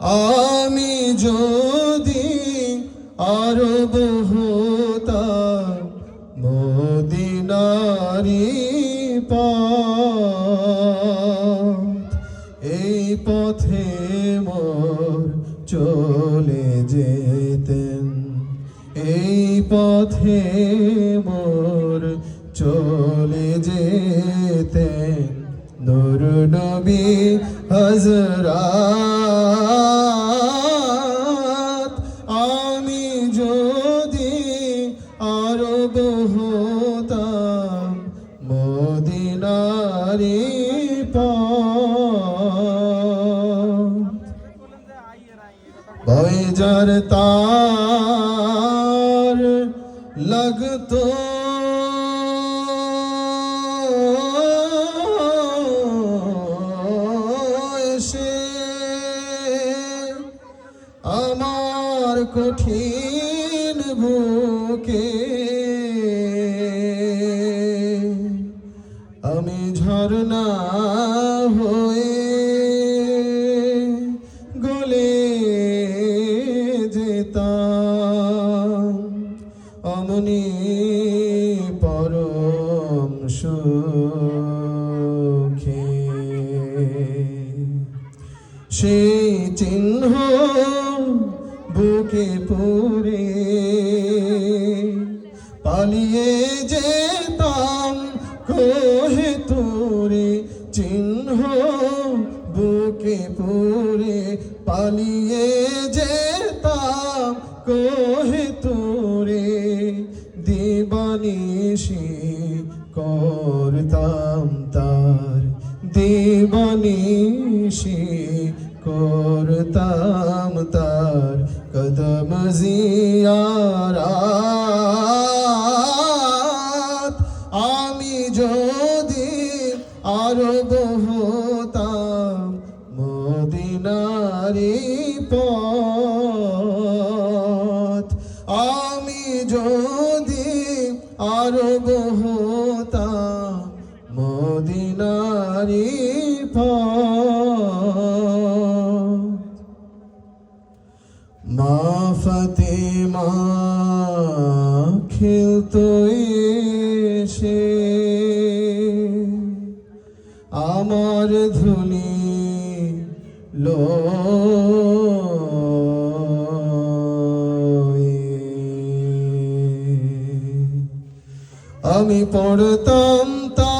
আমি যদি আরব হতাম মদিনারি এই পথে মোর চলে যেতেন। এই পথে মোর চলে যেতেন। নূর নবী হজরাত মদিনারি পথ তার লাগতো। আমার কঠিন বুকে গলে যেতাম। অমনি পরম সুখে সেই চিহ্ন বুকে পড়ে পালিয়ে যেতাম কোহে তোরে চিহ্ন বুকে পড়ে পালিয়ে যেতাম? কোহে তোরে দিবানিশি করতাম তার। দিবানিশি করতাম তার। কদম জিয়ারাত আমি যদি আরব হতাম মদিনারি পথ। আমি যদি আরব হতাম মদিনারি মা ফতেমা খেলতো এসে। আমার ধুলি আমি পড়তাম তার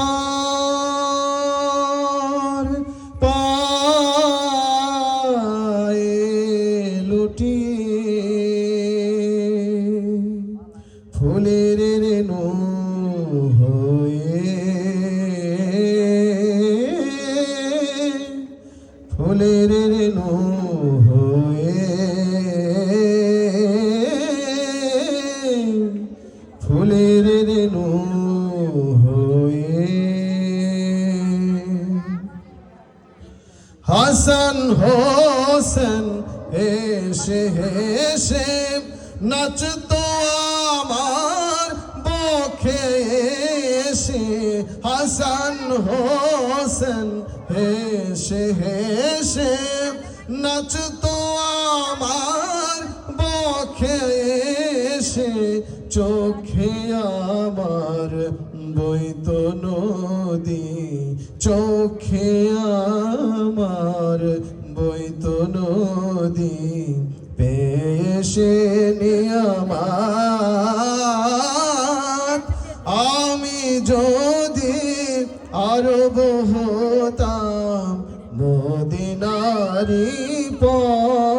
পায়ে লুটিয়ে। ফুলের রেণু হয়ে ফুলের রেণু হয়ে ফুলের রেণু হয়ে হাসান হোসেন এসে হেসে নাচতো আমার বখে এসে হাসান হোসেন, হেসে হেসে নাচতো আমার বখে এসে, চোখে আমার বইত নদী, চোখে আমার বইত নদী পেশে নিয়ামাত হতাম মদিনারি পথ।